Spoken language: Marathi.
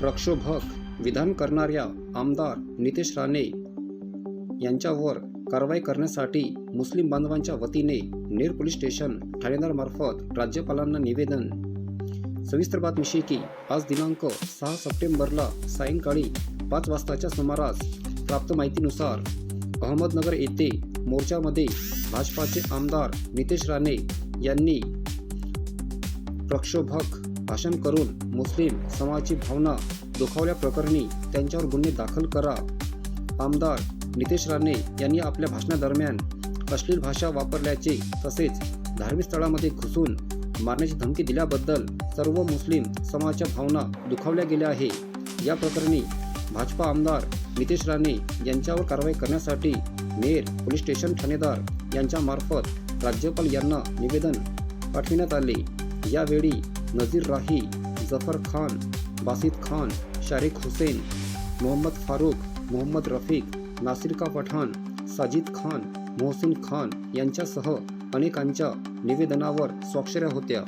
प्रक्षोभक विधान करणाऱ्या आमदार नितेश राणे यांच्यावर कारवाई करण्यासाठी मुस्लिम बांधवांच्या वतीने नेर पोलीस स्टेशन ठाणेदारमार्फत राज्यपालांना निवेदन. सविस्तर बातमीशी की आज दिनांक सहा सप्टेंबरला सायंकाळी पाच वाजताच्या सुमारास प्राप्त माहितीनुसार अहमदनगर येथे मोर्चामध्ये भाजपाचे आमदार नितेश राणे यांनी प्रक्षोभक भाषण करून मुस्लिम समाजाची भावना दुखावल्याप्रकरणी त्यांच्यावर गुन्हे दाखल करा. आमदार नितेश राणे यांनी आपल्या भाषणादरम्यान अश्लील भाषा वापरल्याचे तसेच धार्मिक स्थळामध्ये घुसून मारण्याची धमकी दिल्याबद्दल सर्व मुस्लिम समाजाच्या भावना दुखावल्या गेल्या आहे. या प्रकरणी भाजपा आमदार नितेश राणे यांच्यावर कारवाई करण्यासाठी नेर पोलीस स्टेशन ठाणेदार यांच्यामार्फत राज्यपाल यांना निवेदन पाठविण्यात आले. यावेळी नजीर राही जफर खान बासित खान शारिक हुसेन मोहम्मद फारूक मोहम्मद रफीक नासिरका पठाण साजिद खान मोहसिन खान यांच्यासह अनेकांच्या निवेदनावर स्वाक्षऱ्या होत्या.